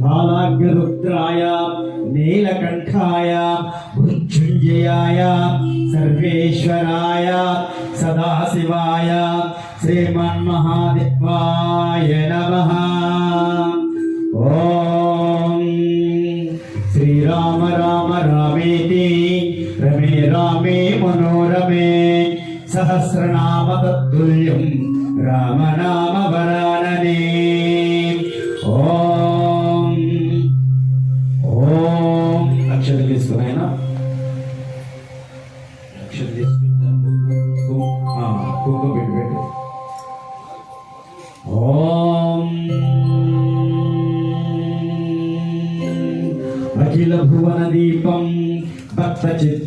బాలాగ్రరుద్రాయ నీలకంఠాయ మృత్యుంజయాయ సర్వేశ్వరాయ సదాశివాయ శ్రీమన్మహాదేవాయ నమ. ఓం శ్రీరామ రామ రామేతి రమే రామే మనోరమే సహస్రనామ తత్తుల్యం రామనామ వరా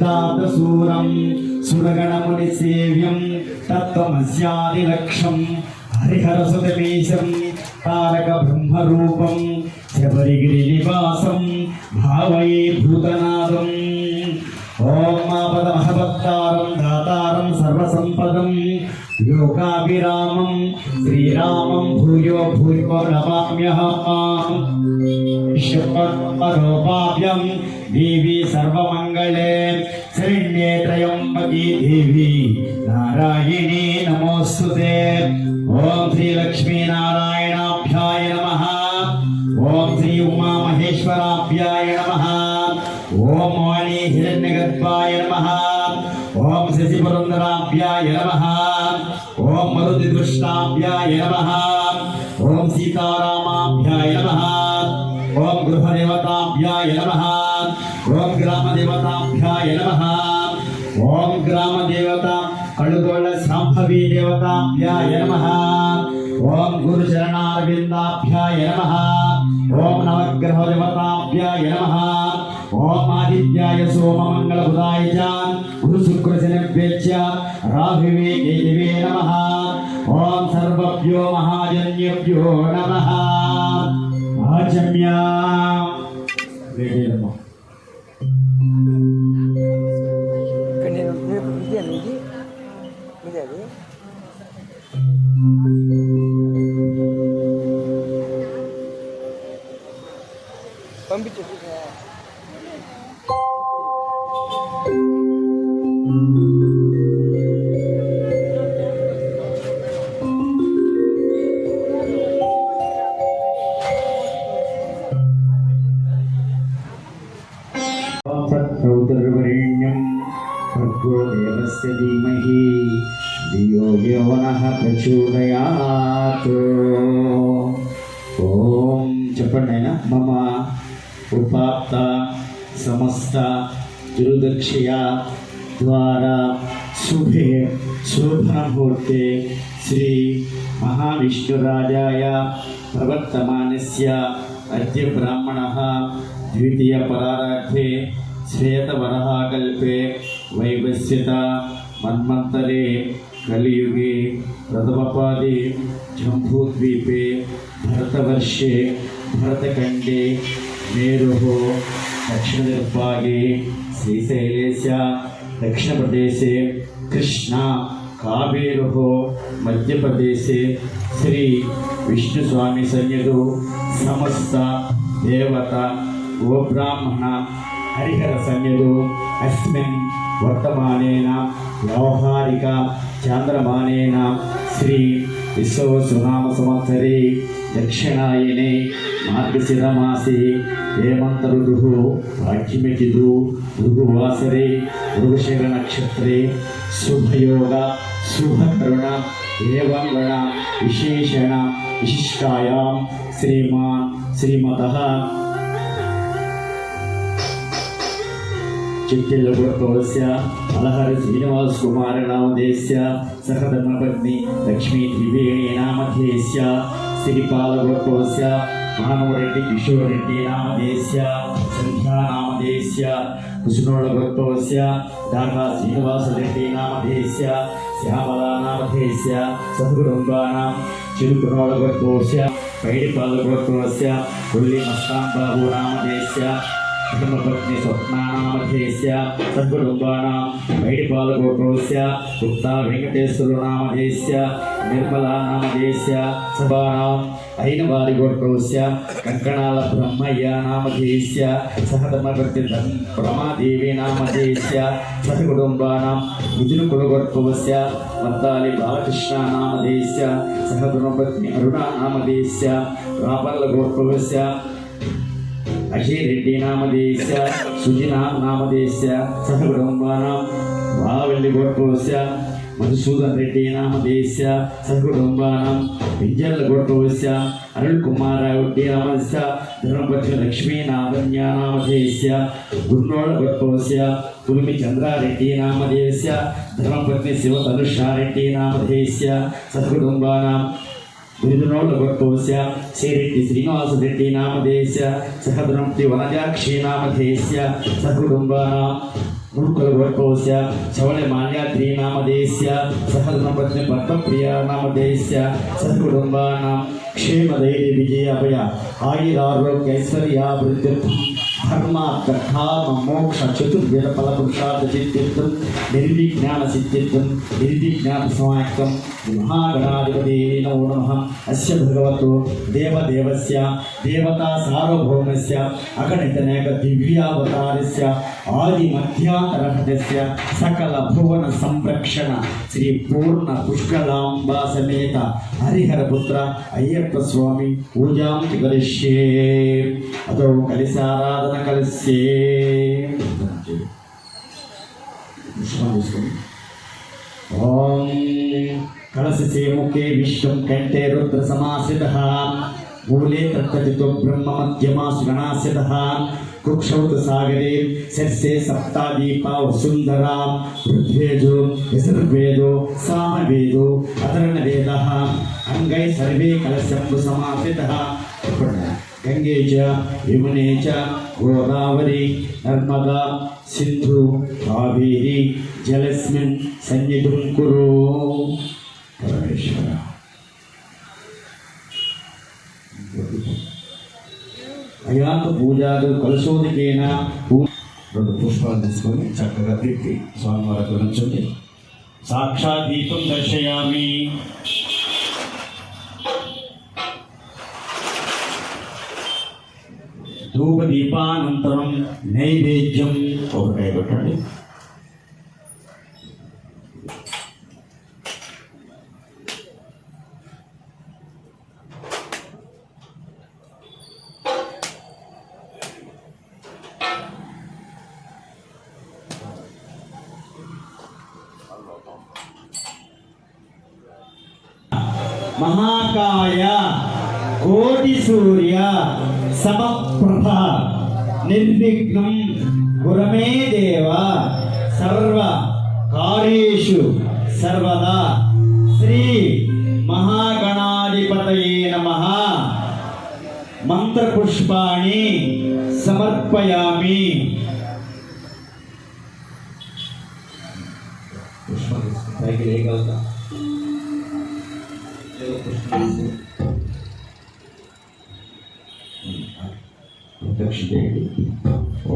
చిత్తాదసూరం సురగణముని సేవ్యం తత్వమస్యాది లక్ష్యం హరిహర సుతమేశం తారక బ్రహ్మరూపం శబరిగిరి నివాసం భావయే భూతనాదం ఓం योगाभिरामं श्रीरामं भूयो भूयो नमाम्यहम् शुभपरोपाभ्यं देवी सर्वमङ्गले शरण्ये त्र्यम्बकी देवी नारायणी नमोऽस्तु ते। ॐ श्रीलक्ष्मीनारायणाभ्याय नमः। ॐ श्री उमामहेश्वराभ्याय नमः। ॐ वाणी हिरण्यगर्भाय नमः। ॐ शशिपुरन्दराभ्याय नमः। ఓం నమ. ఓం సీతారామాభ్యాయ నమ. ఓం గృహదేవతాభ్యాయ నమ. ఓం గ్రామదేవతాభ్యాయ నమ. ఓం గ్రామదేవత కడుగోళ శాంభవీ దేవతాభ్యాయ నమ. ఓం గురుచరణారవిందాభ్యాయ నమ. ఓం నవగ్రహ దేవతాభ్యాయ నమ. ఓం ఆదిత్యాయ సోమ మంగళ బుధాయ గురు శుక్ర రాహువే దేవే నమ. ఓం సర్వభ్యో మహాజన్యభ్యో నమ. ఆచమ్య. तस्य धीमहि धियो यो नः प्रचोदयात्। ॐ चपण्णेन मम उपाप्त समस्त दुर्दक्षया द्वारा शुभे शोभनमुहूर्ते श्री महाविष्णुराजाय प्रवर्तमानस्य अद्य ब्राह्मणः द्वितीयपराराध्ये श्वेतवरः कल्पे ವೈವಸ್ಯತ ಮನ್ಮಂತರೆ, ಕಲಿಯುಗೆ ಪ್ರಥಮಪಾದೆ ಜಂಭೂದ್ವೀಪೆ ಭರತವರ್ಷೆ, ಭರತಖಂಡೆ ಮೇರು ದಕ್ಷಿಣ ದಕ್ಷಿಣದಿರ್ಭಾಗೆ ಶ್ರೀಶೈಲೇಶ, ದಕ್ಷಿಣ ಪ್ರದೇಶೆ, ಕೃಷ್ಣ ಕಾವೇರು ಮಧ್ಯಪ್ರದೇಶೆ ಶ್ರೀ ವಿಷ್ಣು ಸ್ವಾಮಿ ಸನ್ಯದು ಸಮಸ್ತ ದೇವತ, ಗೋಬ್ರಾಹ್ಮಣ, ಹರಿಹರ ಸನ್ಯದು ಅಸ್ಮಿನ್ वर्तमानेन व्यावहारिक चान्द्रमानेन श्री विश्ववसुनामसंवत्सरे दक्षिणायने मार्गशिरमासे हेमन्तऋतुः प्राचीमचितु भृगुवासरे मृगशिरनक्षत्रे शुभयोग शुभकरुण एवं गण विशेषण विशिष्टायां श्रीमान् श्रीमतः चिट्टिल्लगुडकौलस्य अलहर श्रीनिवासकुमारनामधेयस्य सह धर्मपत्नी लक्ष्मीत्रिवेणी नामधेयस्य श्रीपालगुडकौलस्य महानवरेड्डि देश नामधेयस्य सन्ध्या नामधेयस्य कृष्णोळगुडकौलस्य दाता श्रीनिवासरेड्डि नामधेयस्य श्यामला नामधेयस्य सहकुटुम्बानां चिरुकुणोळगुडकौलस्य पैडिपालगुडकौलस्य उल्लिमस्ताम्बाबु नामधेयस्य శ్యామలా నామధేస్య సహకుటుంబానాం చిరుకునోళపురపవస్య పైడిపాలపురపవస్య కొల్లి మస్తాన్ బాబు నామధేస్య ధర్మపత్ని స్వప్నానామధేస్య సద్గుడుంబానాం వైడిపాలగోత్రోస్య గుప్తా వెంకటేశ్వరనామధేస్య నిర్మలా నామధేస్య సభానాం అయినవారి గోత్రోస్య కంకణాల బ్రహ్మయ్య నామధేస్య నామధేస్య సహకుటుంబానాం బాలకృష్ణ నామధేస్య సహధర్మపత్ని అరుణ నామధేస్య రాపర్ల గోత్రోస్య അശീരെഡ്ഡി നാമധേയസ്യ സുജിന നാമധേയസ്യ സഹകുടുംബാനാം വാവല്ലി ഗോട്ടോസ്യ മധുസൂദൻ റെഡ്ഡി നാമധേയസ്യ സഹകുടുംബാനാം വിഞ്ചല്ല ഗോട്ടോസ്യ അരുൾകുമാര റെഡ്ഡി നാമസ്യ ധർമ്മപക്ഷ ലക്ഷ്മീ നാമന്യ നാമധേയസ്യ ഗുർണോള ഗോട്ടോസ്യ പുൽമിചന്ദ്ര റെഡ്ഡി विदुनोलभक्कोस्य श्रीरिट्टि श्रीनिवासरेड्डि नामधेयस्य सहद्रम्ति वनजाक्षी नामधेयस्य सहकुटुम्बानां मुकुलभक्कोस्य शवणे माल्याद्री नामधेयस्य सहद्रम्पत्नि भक्तप्रिया नामधेयस्य सहकुटुम्बानां क्षेमधैर्यविजयाभय आयुरारोग्यैश्वर्यावृद्धिर्थं క్షేమధైర్య విజయ ధర్మ ధర్మ మోక్ష చతుర్వేద ఫల పురుషార్థ సిద్ధిత్వం నిర్విజ్ఞాన సిద్ధిత్వం నిర్విజ్ఞాన సమాయకం మహాగణాధిపతి నమో నమ. అస్య భగవతో దేవదేవస్య దేవతా సార్వభౌమస్య అగణితనేక దివ్యావతారస్య ఆది మధ్యాంతరహతస్య సకల భువన సంరక్షణ శ్రీ పూర్ణ పుష్కలాంబా సమేత. హరిహర పుత్ర అయ్యప్ప స్వామి పూజాం కరిష్యే. అదో కలిసారాధన అందరం కలిసి. తీసుకోండి ఓం కలశే ముఖే విశ్వం కంటే రుద్ర సమాశ్రిత మూలే తత్తతితో బ్రహ్మ మధ్యమాసు గణాశ్రిత కుక్షౌత సాగరే శస్యే సప్తాదీప వసుంధరా. ఋగ్వేదో యజుర్వేదో సామవేదో అతరణ వేద అంగై సర్వే కలశంబు సమాశ్రిత గంగే చ యమునే చ గోదావరి నర్మదా సింధు కావేరి జలస్మిన్ సన్నిధిం కురు. పరమేశ్వర. అయాత పూజాదు కలశోదికేన రెండు పుష్పాలు తీసుకొని చక్కగా తిప్పి స్వామివారికి ఉంచండి సాక్షాత్ దీపం దర్శయామి. ధూప దీపానంతరం నైవేద్యం ఒకటే పెట్టండి నిర్విఘ్నం గురమే దేవ సర్వ కార్యేషు సర్వదా శ్రీ మహాగణాధిపతయే నమ. మంత్రపుష్పాణి సమర్పయామి.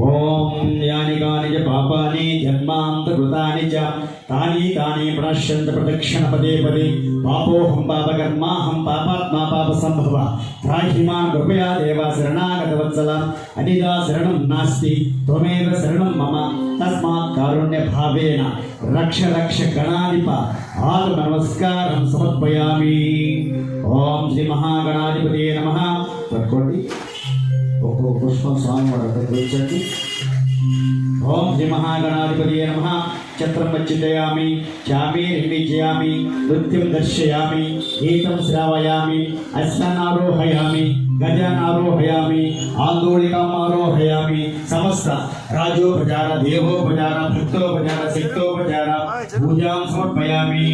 ఓం యాని కాని చ పాపాని జన్మాంతకృతాని చ తాని తాని ప్రణశ్యంత ప్రదక్షిణ పదే పదే పాపోహం పాపకర్మాహం పాపాత్మా పాప సంభవ త్రాహిమాన్ కృపయా దేవ శరణాగత వత్సల అనిదా శరణం నాస్తి త్వమేవ శరణం మమ తస్మాత్ కారుణ్య భావేన రక్ష రక్ష గణాధిప ఆత్మ నమస్కారం సమర్పయామి ఓం శ్రీ మహాగణాధిపతి నమ పట్టుకోండి పుష్పం స్వామి వారు అక్కడికి వచ్చండి ఓం శ్రీ మహాగణాధిపతి నమ చత్రం వచ్చితయామి చామీర్ విజయామి నృత్యం దర్శయామి గీతం శ్రావయామి అశ్వనారోహయామి గజనారోహయామి ఆందోళికం ఆరోహయామి సమస్త రాజోపచార దేవోపచార భక్తోపచార శక్తోపచార పూజాం సమర్పయామి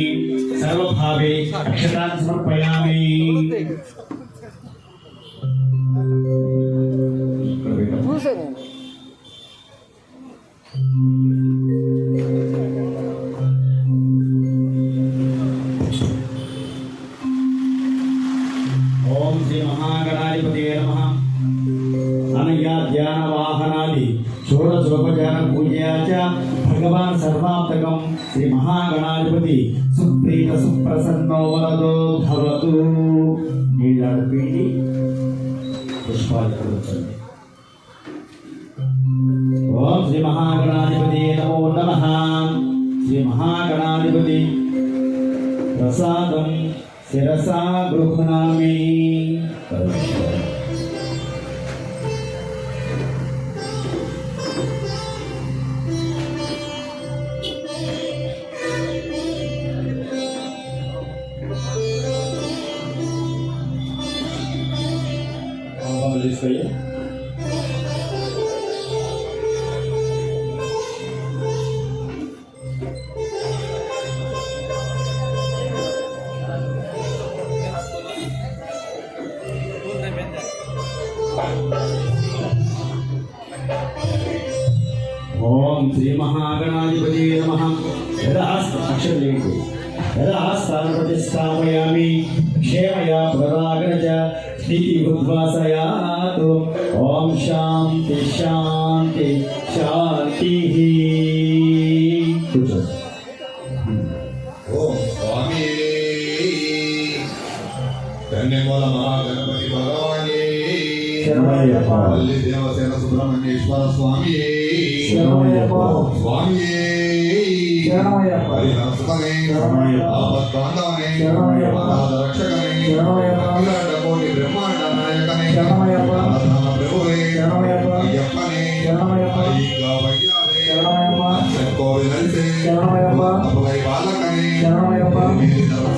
సర్వభావే అక్షతాన్ని షోడశోపచార పూజయాచ భగవాన్ సర్వాంతకం శ్రీ మహాగణాధిపతి సుప్రీత సుప్రసన్నో వరదో భవతు నీళ్ళ పీడి పుష్పాలు కలుగుతుంది ఓం శ్రీ మహాగణాధిపతి నమో నమ శ్రీ మహాగణాధిపతి ప్రసాదం శిరసా గృహ్ణామి తీసుకొని ओम श्री महागणाधिपति नमः। यदा अक्षरलिंगो प्रतिष्ठापयामि क्षेमया प्रदागन च स्थिति भूत्वा ओम शांति शांति शांतिः ಶರಣಯ್ಯಪ್ಪ ಅಲ್ಲಿ ದೇವಸೇನ ಸುಬ್ರಹ್ಮಣ್ಯೇಶ್ವರ ಸ್ವಾಮಿ ಶರಣಯ್ಯಪ್ಪ ಸ್ವಾಮಿಯೇ ಶರಣಯ್ಯಪ್ಪ ಸುಖನೇ ಶರಣಯ್ಯಪ್ಪ ಆಪತ್ತಾಂಡವನೇ ಶರಣಯ್ಯಪ್ಪ ರಕ್ಷಕನೇ ಶರಣಯ್ಯಪ್ಪ ಅಖಿಲಾಂಡ ಕೋಟಿ ಬ್ರಹ್ಮಾಂಡ ನಾಯಕನೇ ಶರಣಯ್ಯಪ್ಪ ಪ್ರಭುವೇ ಶರಣಯ್ಯಪ್ಪ ಅಯ್ಯಪ್ಪನೇ ಶರಣಯ್ಯಪ್ಪ ಈಗ ವೈದ್ಯವೇ ಶರಣಯ್ಯಪ್ಪ ಕೋವಿದಂತೆ ಶರಣಯ್ಯಪ್ಪ ಅಪಗೈ ಬಾಲಕನೇ ಶರಣಯ್ಯಪ್ಪ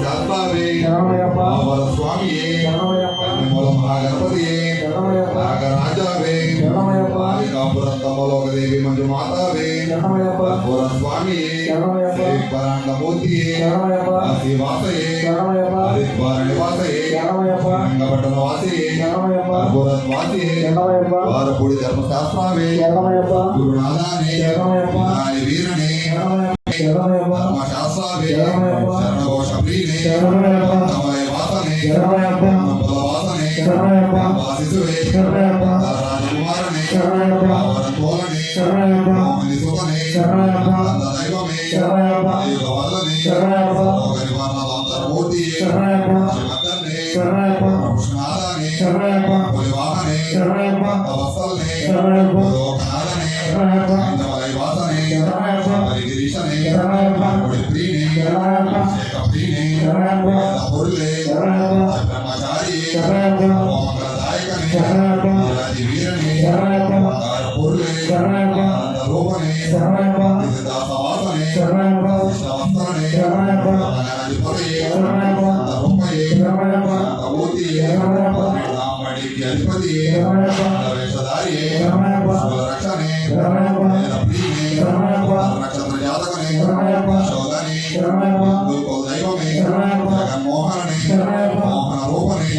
ಶಾಸ್ತಾವೇ ಶರಣಯ್ಯಪ್ಪ ಅವರ ಸ್ವಾಮಿಯೇ ಶರಣಯ್ಯಪ್ಪ ಮೂಲ ಮಹಾಗಣಪತಿಯೇ ఆవర స్వామియే శరణమయ్యప్ప. మూల మహాగణపతియే శరణమయ్యప్ప. నాగరాజావే శరణమయ్యప్ప. కాపురం తమలోకదేవి మంజు మాతావే. పుర పరాండమూర్తియే శరణమయ్యప్ప. శ్రీవాసయే. హరిద్వార నివాసయే. రంగపట్టణ వాసయే శరణమయ్యప్ప. పుర వాసయే శరణమయ్యప్ప. వారపూడి ధర్మశాస్త్రావే. గురునాథానే వీరనే. ధర్మశాస్త్రావే. శరణఘోష. తమయ వాసనే వాసనే. వాసిసువే శరణమయ్యప్ప. రాజకుమారనే శరణమయ్యప్ప. ఆవరణతోలనే శరణమయ్యప్ప. మోహిని సుతనే శరణమయ్యప్ప. దైవమే శరణమయ్యప్ప. దైవవల్లనే శరణమయ్యప్ప. ఒకరి వర్ణాంతరమూర్తి శరణమయ్యప్ప. శివద్దన్నే శరణమయ్యప్ప. కృష్ణాదనే శరణమయ్యప్ప. పులివాహనే శరణమయ్యప్ప. అవస్థలనే శరణమయ్యప్ప. లోకనాథనే శరణమయ్యప్ప. ఇంద్రవైవాసనే శరణమయ్యప్ప. హరిగిరీశనే శరణమయ్యప్ప. పుడిప్రీనే శరణమయ్యప్ప. శేఖప్రీనే శరణమయ్యప్ప. పురులే சரணம் உமக்கு தாய்க்கனே சரணம் ஆதி வீரனே சரணம் ஆதார பொருளே சரணம் ஆதார ரூபனே சரணம் இது தாசவாசனே சரணம் சமஸ்தரனே சரணம் அனாதி பொறையே சரணம் தபொப்பையே சரணம் தபூத்தியே சரணம் தாம் வடிக்கு அதிபதியே சரணம் தவேசதாரியே சரணம் ரக்ஷனே சரணம் ரப்ளீனே சரணம் நட்சத்திர ஜாதகனே சரணம் சோதனே சரணம் தெய்வமே ஜெகன்மோகனே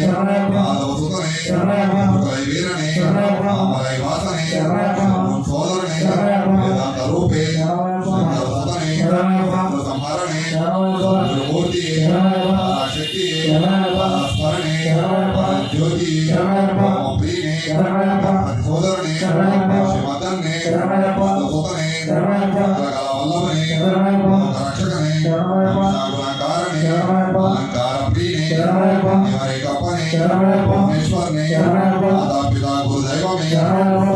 మోహన రూపనే శరణమయ్యప్ప. మాధవసుతనే శరణమయ్యప్ప. మురళీ వీరనే శరణమయ్యప్ప. అమరై వాసనే శరణమయ్యప్ప. సోదరనే శరణమయ్యప్ప. వేదాంత రూపే శరణమయ్యప్ప. శంకరసుతనే శరణమయ్యప్ప. సంహరణే శరణమయ్యప్ప. గురుమూర్తి శరణమయ్యప్ప. శక్తి శరణమయ్యప్ప. స్మరణే శరణమయ్యప్ప. జ్యోతి శరణమయ్యప్ప. ప్రియనే శరణమయ్యప్ప. సోదరుని శరణమయ్యప్ప. శివతన్నే శరణమయ్యప్ప. సుతనే శరణమయ్యప్ప. వల్లభనే శరణమయ్యప్ప. రక్షకనే శరణమయ్యప్ప. Shara, Shara, Shara, Shara, Shara, Shara, Shara, Shara, Shara, Shara,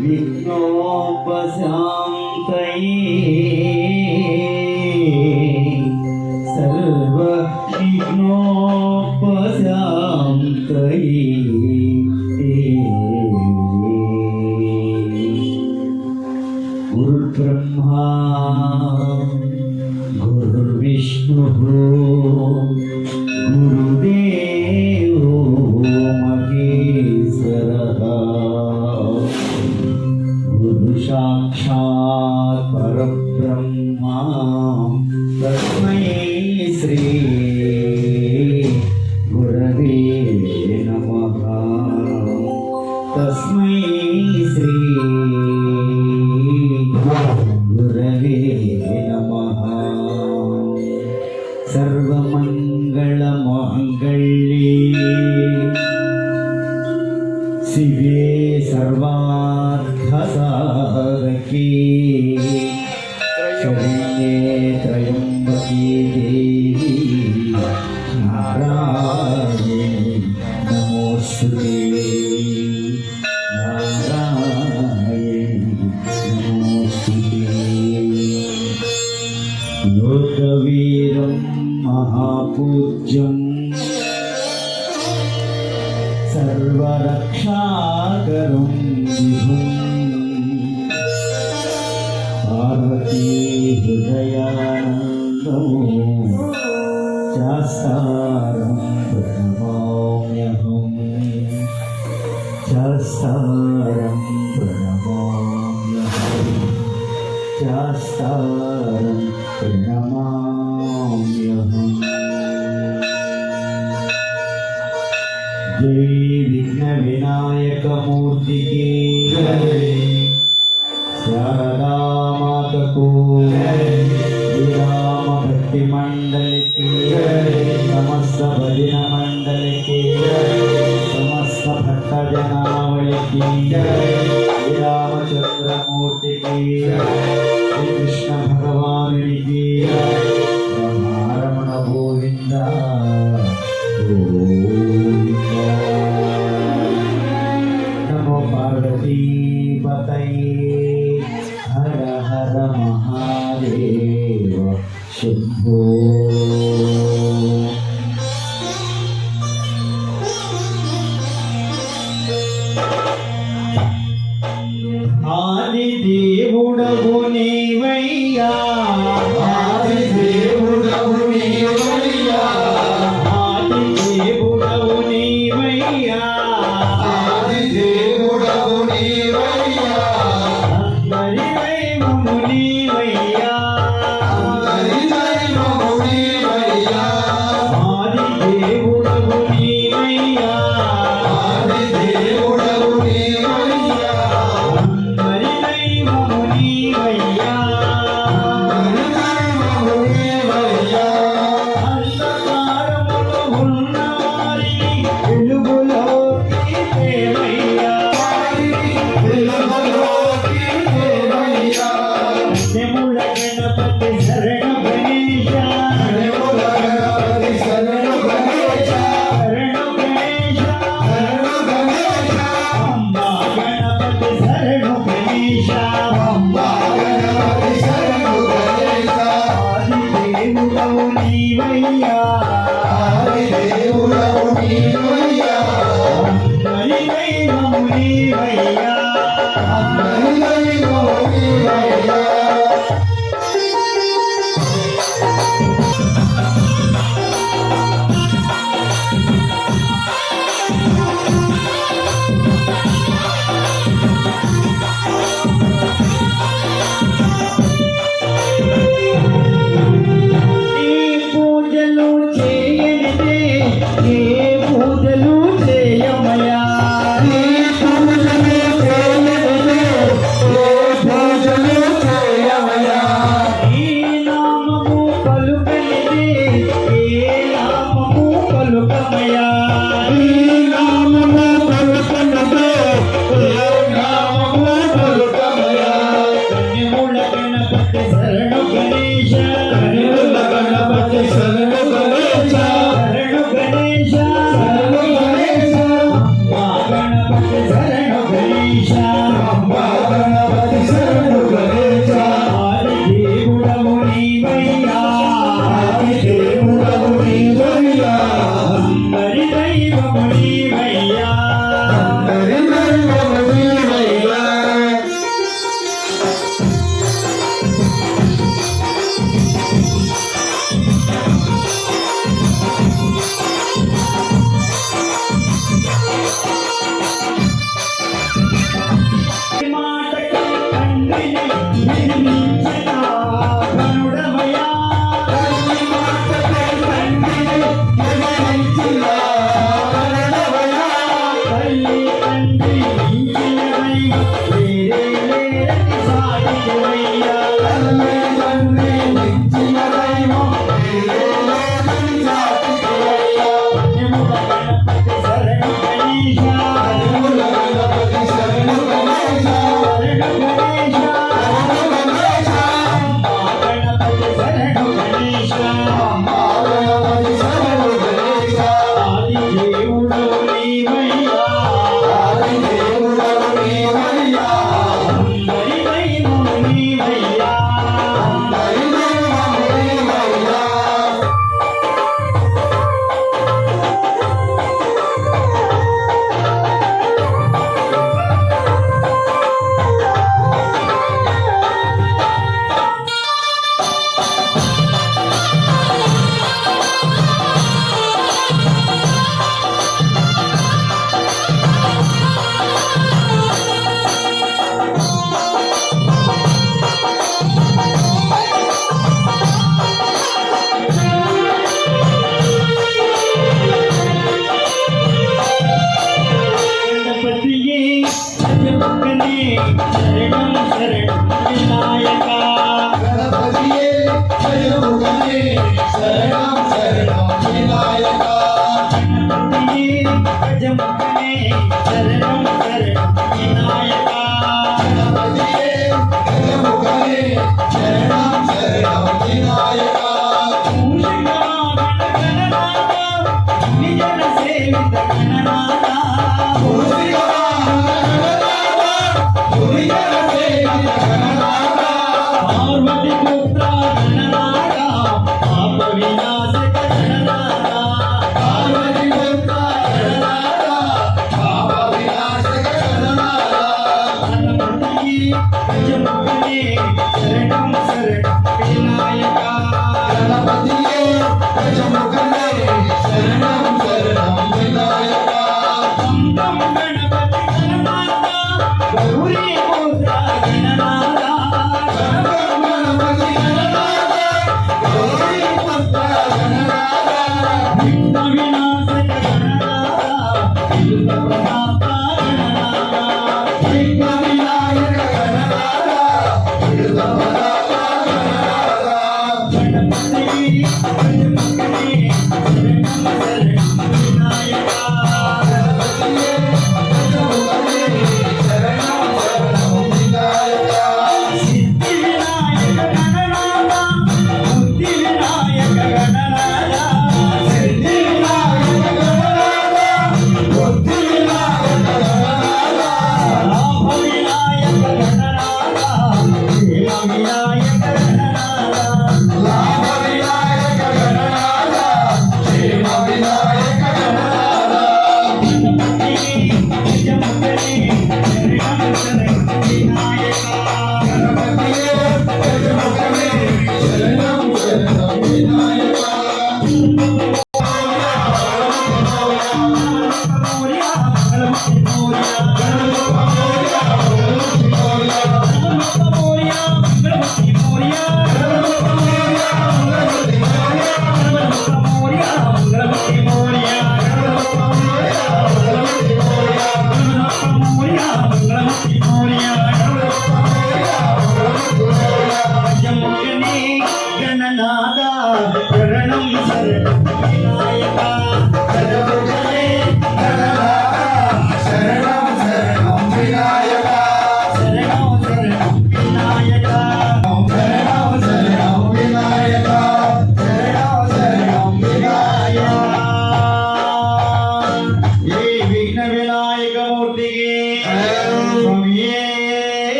विष्णो पशां तयि शिवे सर्वार्थसाधके शास्तारं प्रणमाम्यहम् जय विघ्नविनायकमूर्तिके शारदामातको श्रीरामभक्तिमण्डलिके समस्तभजनमण्डलिके समस्तभक्तजनावलिके